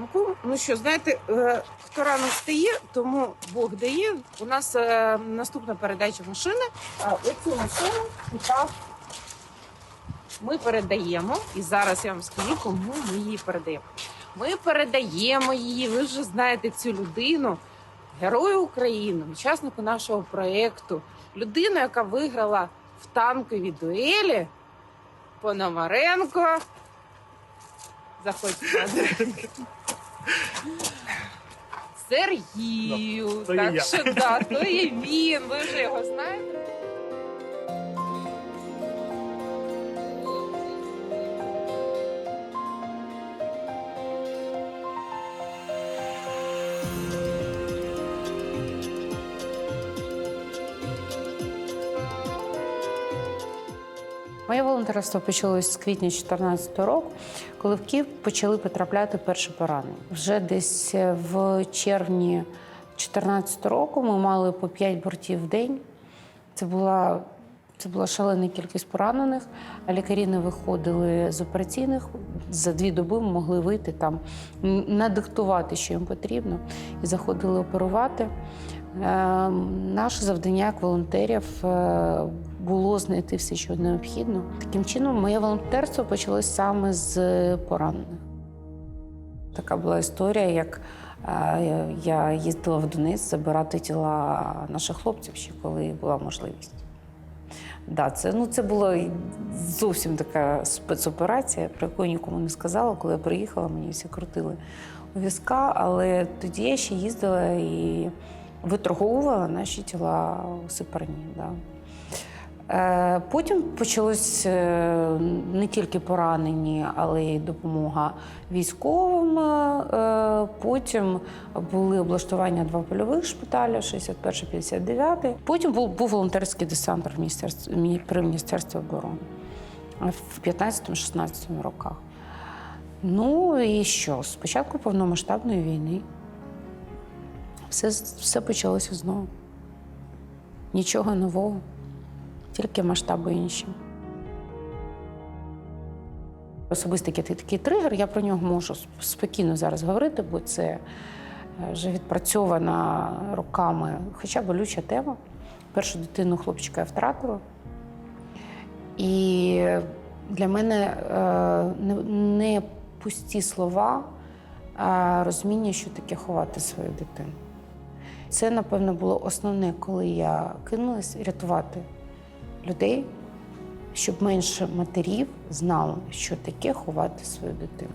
ранку. Ну що, знаєте, е, хто рано встає, тому Бог дає. У нас е, наступна передача машини. Оцю машину ми передаємо. І зараз я вам скажу, кому ми її передаємо. Ми передаємо її. Ви вже знаєте цю людину, герою України, учаснику нашого проєкту, людину, яка виграла в танковій дуелі Пономаренко. Заходьте. Сергію. Да, то є так я. що да, то є він. Ви вже його знаєте. Волонтерство почалось з квітня 2014 року, коли в Київ почали потрапляти перші поранені. Вже десь е, в червні 2014 року ми мали по 5 бортів в день. Це була, це була шалена кількість поранених, а лікарі не виходили з операційних. За дві доби могли вийти там, надиктувати, що їм потрібно, і заходили оперувати. Е, Наше завдання як волонтерів е, було знайти все, що необхідно. Таким чином, моє волонтерство почалось саме з поранених. Така була історія, як е, я їздила в Донець забирати тіла наших хлопців, ще коли була можливість. Да, це, ну, це була зовсім така спецоперація, про яку я нікому не сказала. Коли я приїхала, мені всі крутили у візка, але тоді я ще їздила і виторговувала наші тіла у Сипарні. Да. Е, Потім почалось е, не тільки поранені, але й допомога військовим. Е, Потім були облаштування два польових шпиталя, 61-59. Потім був, був волонтерський десант при Міністерстві оборони в 15-16 роках. Ну і що? Спочатку повномасштабної війни все, все почалося знову. Нічого нового тільки масштаби інші. Особистий такий, тригер, я про нього можу спокійно зараз говорити, бо це е, вже відпрацьована роками, хоча болюча тема. Першу дитину хлопчика я втратила. І для мене е, не пусті слова, а розуміння, що таке ховати свою дитину. Це, напевно, було основне, коли я кинулась рятувати людей, щоб менше матерів знали, що таке ховати свою дитину.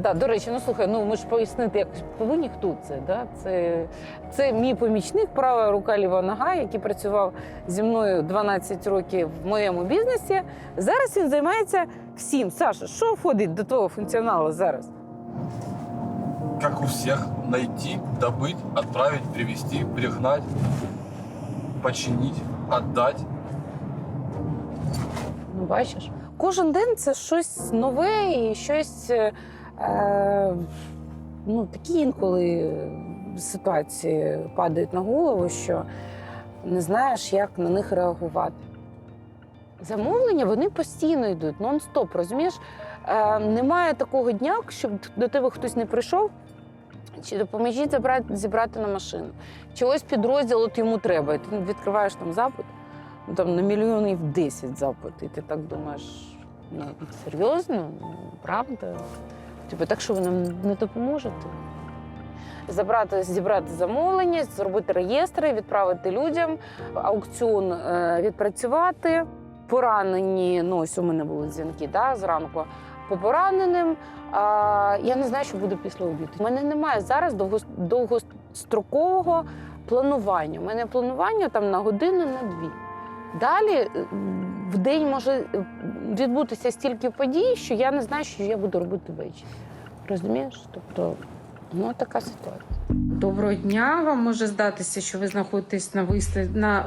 Да, до речі, ну слухай, ну ми ж пояснити, як повинні хто це. Да? Це, це мій помічник, права рука, ліва нога, який працював зі мною 12 років в моєму бізнесі. Зараз він займається всім. Саша, що входить до того функціоналу зараз? Как у всех, найти, добыть, отправить, привезти, пригнать, починить, отдать. Ну, бачиш, кожен день це щось нове і щось. Е, е, ну, такі інколи ситуації падають на голову, що не знаєш, як на них реагувати. Замовлення вони постійно йдуть, нон-стоп, розумієш? Е, немає такого дня, щоб до тебе хтось не прийшов. Чи допоможіть забрати, зібрати на машину. Чи ось підрозділ от йому треба. І ти відкриваєш там запит, ну, там на мільйонів 10 запит, і ти так думаєш, ну серйозно, Ну, правда? Типу, так що ви нам не допоможете? Забрати, зібрати замовлення, зробити реєстри, відправити людям, аукціон е, відпрацювати. Поранені, ну ось у мене були дзвінки да, зранку. По пораненим а, я не знаю, що буде після обіду. У мене немає зараз довгострокового планування. У мене планування там на годину, на дві. Далі е, в день може е, відбутися стільки подій, що я не знаю, що я буду робити ввечері. Розумієш? Тобто, ну така ситуація. Доброго дня. Вам може здатися, що ви знаходитесь на, вистав... на...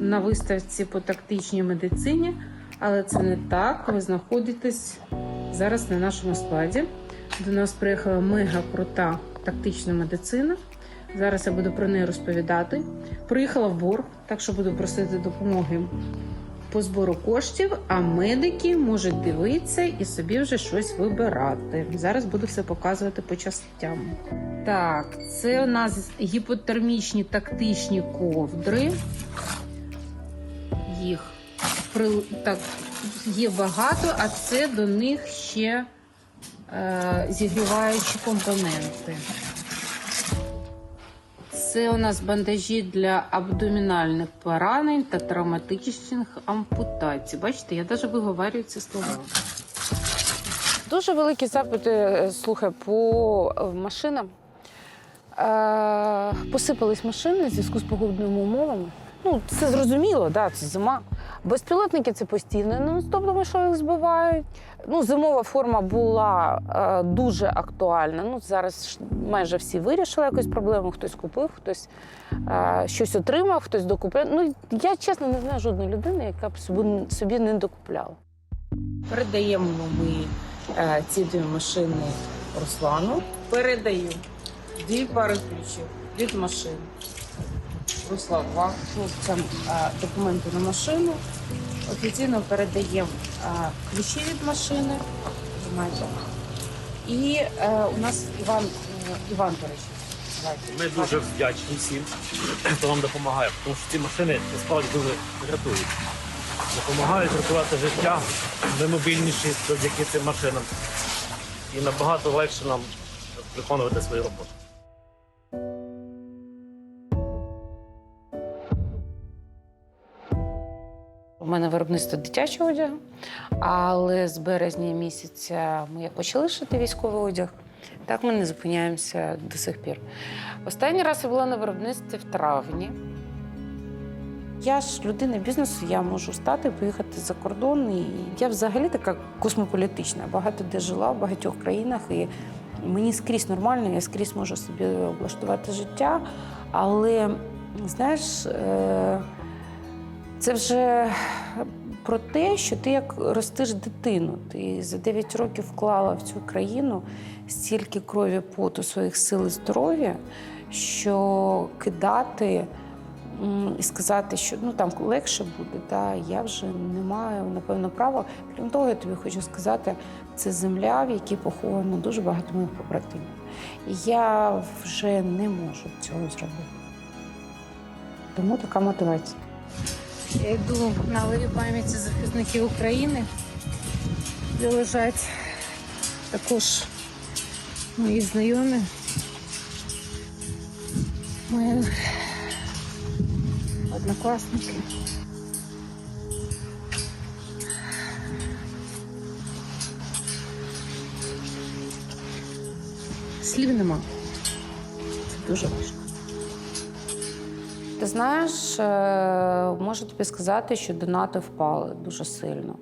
на виставці по тактичній медицині, але це не так. Ви знаходитесь зараз на нашому складі. До нас приїхала мега крута тактична медицина. Зараз я буду про неї розповідати. Приїхала в борг, так що буду просити допомоги по збору коштів, а медики можуть дивитися і собі вже щось вибирати. Зараз буду все показувати по частям. Так, це у нас гіпотермічні тактичні ковдри. Їх так, є багато, а це до них ще е, зігріваючі компоненти. Це у нас бандажі для абдомінальних поранень та травматичних ампутацій. Бачите, я навіть виговорюю ці слова. Дуже великі запити, е, слухай, по е, машинам. Е, посипались машини в зв'язку з погодними умовами. Ну, це зрозуміло, да, це зима. Безпілотники це постійно нон-стоп, тому що їх збивають. Ну, зимова форма була е, дуже актуальна. Ну, зараз майже всі вирішили якусь проблему. Хтось купив, хтось е, щось отримав, хтось докупляв. Ну, я чесно не знаю жодної людини, яка б собі, собі не докупляла. Передаємо ми е, ці дві машини Руслану. Передаю дві пари ключів від машин. Вам хлопцям е, документи на машину. Офіційно передаємо е, ключі від машини. І е, у нас Іван, Іван, до речі. Ми дуже вдячні всім, хто нам допомагає, тому що ці машини насправді дуже рятують. Допомагають рятувати життя, ми мобільніші завдяки цим машинам. І набагато легше нам виконувати свою роботу. У мене виробництво дитячого одягу, але з березня місяця ми як почали шити військовий одяг, так ми не зупиняємося до сих пір. Останній раз я була на виробництві в травні. Я ж людина бізнесу, я можу стати, поїхати за кордон. І я взагалі така космополітична. Багато де жила в багатьох країнах, і мені скрізь нормально, я скрізь можу собі облаштувати життя. Але знаєш, е, це вже про те, що ти як ростиш дитину. Ти за 9 років вклала в цю країну стільки крові, поту, своїх сил і здоров'я, що кидати і сказати, що ну там легше буде, да, я вже не маю напевно права. Крім того, я тобі хочу сказати, це земля, в якій поховано дуже багато моїх побратимів. І я вже не можу цього зробити. Тому така мотивація. Я йду на алею пам'яті захисників України, де лежать також мої знайомі. Мої однокласники. Слів нема. Це дуже важко. Ти знаєш, е, можу тобі сказати, що донати впали дуже сильно.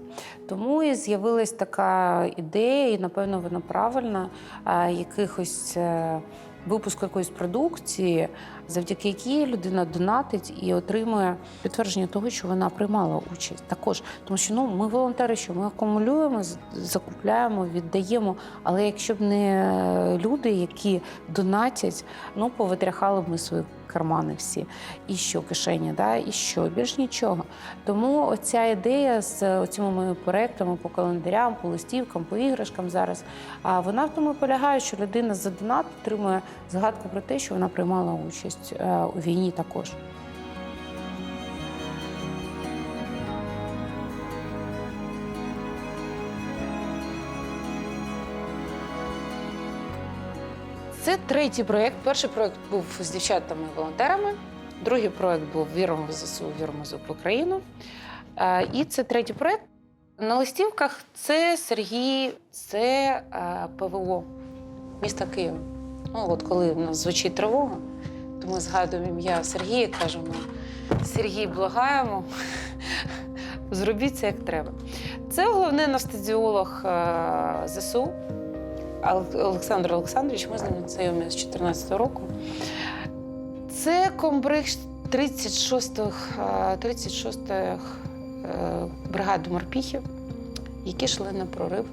Тому і з'явилась така ідея, і напевно вона правильна, е, якихось е, випуску якоїсь продукції, завдяки якій людина донатить і отримує підтвердження того, що вона приймала участь. Також тому, що ну ми волонтери, що ми акумулюємо, закупляємо, віддаємо. Але якщо б не люди, які донатять, ну повитряхали б ми свої кармани всі, і що кишені, да, і що більш нічого. Тому оця ідея з цими моїми проектами по календарям, по листівкам, по іграшкам зараз. А вона в тому полягає, що людина за донат отримує згадку про те, що вона приймала участь е, у війні також. Це третій проєкт. Перший проєкт був з дівчатами-волонтерами. Другий проєкт був Віримо в ЗСУ, віримо в Україну. Е, І це третій проєкт. На листівках це Сергій, це е, ПВО міста Києва. Ну, от коли в нас звучить тривога, то ми згадуємо ім'я Сергія кажемо: Сергій, благаємо, зробіть це як треба. Це головний анестезіолог е, ЗСУ Олександр Олександрович. Ми з ним знайомі з 2014 року. Це комбриг 36-х, е, 36-х е, бригади морпіхів, які йшли на прорив.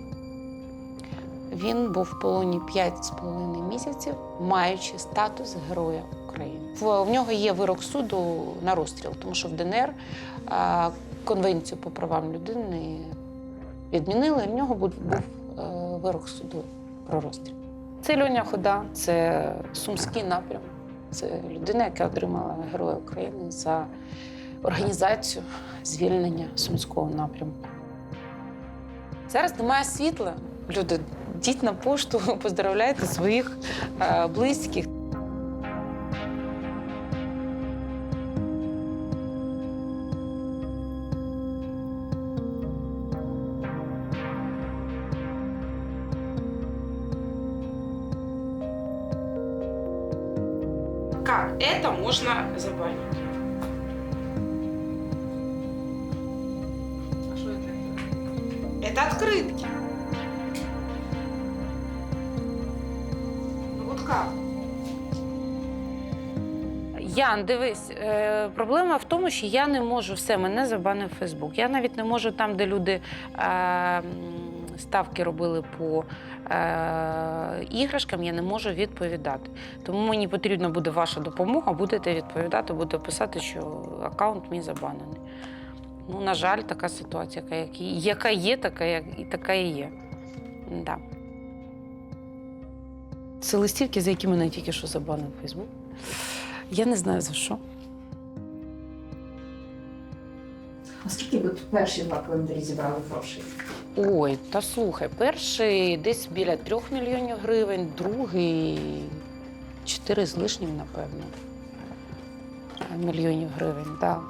Він був в полоні 5,5 місяців, маючи статус Героя України. В, в нього є вирок суду на розстріл, тому що в ДНР а, конвенцію по правам людини відмінили. В нього був, був е, вирок суду про розстріл. Це Льоня Хода, це сумський напрям. Це людина, яка отримала Героя України за організацію звільнення сумського напрямку. Зараз немає світла. Люди, йдіть на пошту, поздравляйте своїх е, близьких. Как это можно забанить? А что это? Это открытки. Ну вот как? Ян, дивись, е, проблема в тому, що я не можу все, мене забанив Фейсбук. Я навіть не можу там, де люди е, м, ставки робили по е, іграшкам, я не можу відповідати. Тому мені потрібна буде ваша допомога, будете відповідати, буду писати, що аккаунт мій забанений. Ну, на жаль, така ситуація, яка, як яка є, така, як, і така і є. Да. Це листівки, за які мене тільки що забанив Фейсбук. Я не знаю за що. А скільки ви перші два календарі зібрали грошей? Ой, та слухай, перший десь біля трьох мільйонів гривень, другий чотири з лишнім, напевно. Мільйонів гривень, так.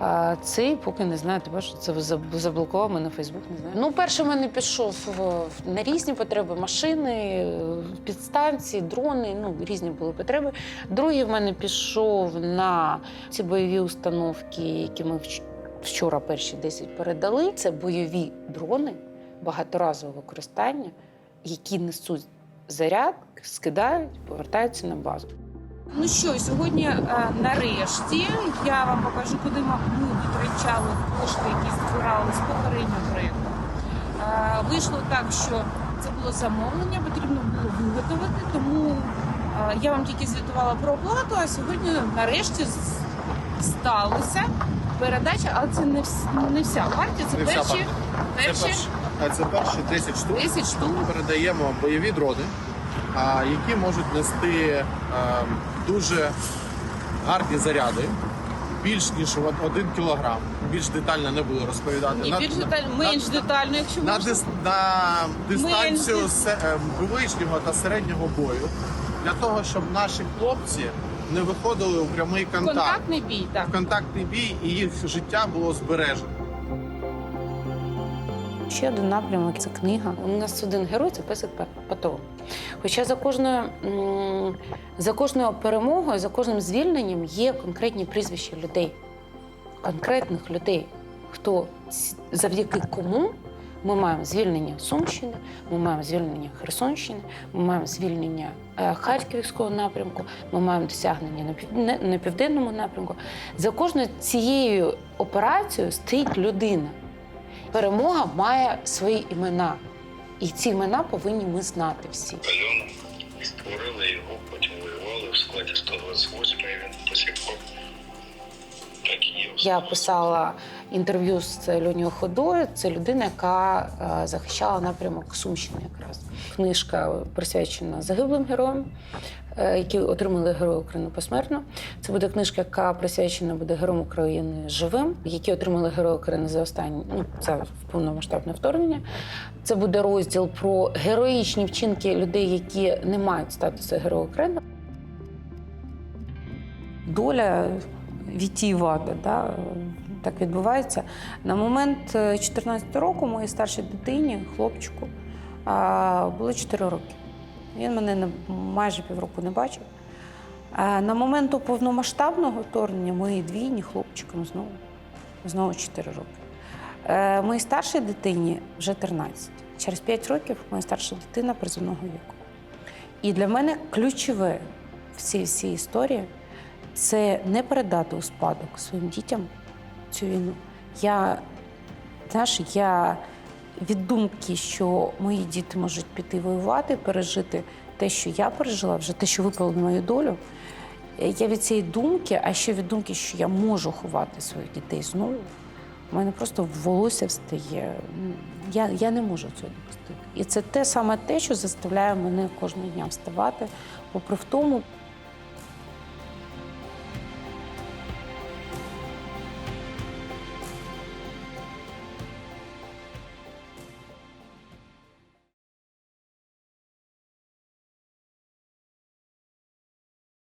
А цей поки не знаю, ти бачиш, це заблокував мене Фейсбук, не знаю. Ну, перший в мене пішов на різні потреби машини, підстанції, дрони, ну, різні були потреби. Другий в мене пішов на ці бойові установки, які ми вчора перші 10 передали. Це бойові дрони багаторазового використання, які несуть заряд, скидають, повертаються на базу. Ну що, сьогодні е, нарешті я вам покажу, куди ми витрачали кошти, які збирали з попереднього проєкту. Е, Вийшло так, що це було замовлення, потрібно було виготовити, тому е, я вам тільки звітувала про оплату, а сьогодні нарешті сталося передача, але це не, вс- не вся партія, це Не вся перші, партія. Це перші, а це перші 10 штук. 10 штук. Ми передаємо бойові дрони, а, які можуть нести а, дуже гарні заряди, більш ніж од- один кілограм. Більш детально не буду розповідати. Ні, На- більш на- детально, менш на- детально, якщо на, можна. дис, на дистанцію Менш. се- е, ближнього та середнього бою для того, щоб наші хлопці не виходили у прямий контакт, Контактний бій, так. в контактний бій і їх життя було збережено. Ще один напрямок це книга. У нас один герой це песик Пе- Хоча за кожною, за кожною перемогою, за кожним звільненням є конкретні прізвища людей, конкретних людей, хто завдяки кому ми маємо звільнення Сумщини, ми маємо звільнення Херсонщини, ми маємо звільнення е, Харківського напрямку, ми маємо досягнення на південному напрямку. За кожною цією операцією стоїть людина. Перемога має свої імена. І ці імена повинні ми знати всі. Альона створили його, потім воювали в складі 128 і він до так і є. Я писала інтерв'ю з Льонією Ходою. Це людина, яка е, захищала напрямок Сумщини якраз. Книжка присвячена загиблим героям, е, які отримали Герой України посмертно. Це буде книжка, яка присвячена буде героям України живим, які отримали Герой України за останні ну, це повномасштабне вторгнення. Це буде розділ про героїчні вчинки людей, які не мають статусу Героя України. доля вітіювати, да, так відбувається. На момент 14 року моїй старшій дитині, хлопчику, було 4 роки. Він мене не- майже півроку не бачив. На момент повномасштабного вторгнення моїй двійні хлопчикам знову, знову 4 роки. Е, Моїй старшій дитині вже 13. Через 5 років моя старша дитина призовного віку. І для мене ключове в цій всій історії це не передати у спадок своїм дітям цю війну. Я, знаєш, я від думки, що мої діти можуть піти воювати, пережити те, що я пережила, вже те, що випало на мою долю. Я від цієї думки, а ще від думки, що я можу ховати своїх дітей знову, у мене просто волосся встає. Я, я не можу цього допустити. І це те саме те, що заставляє мене кожного дня вставати, попри в тому,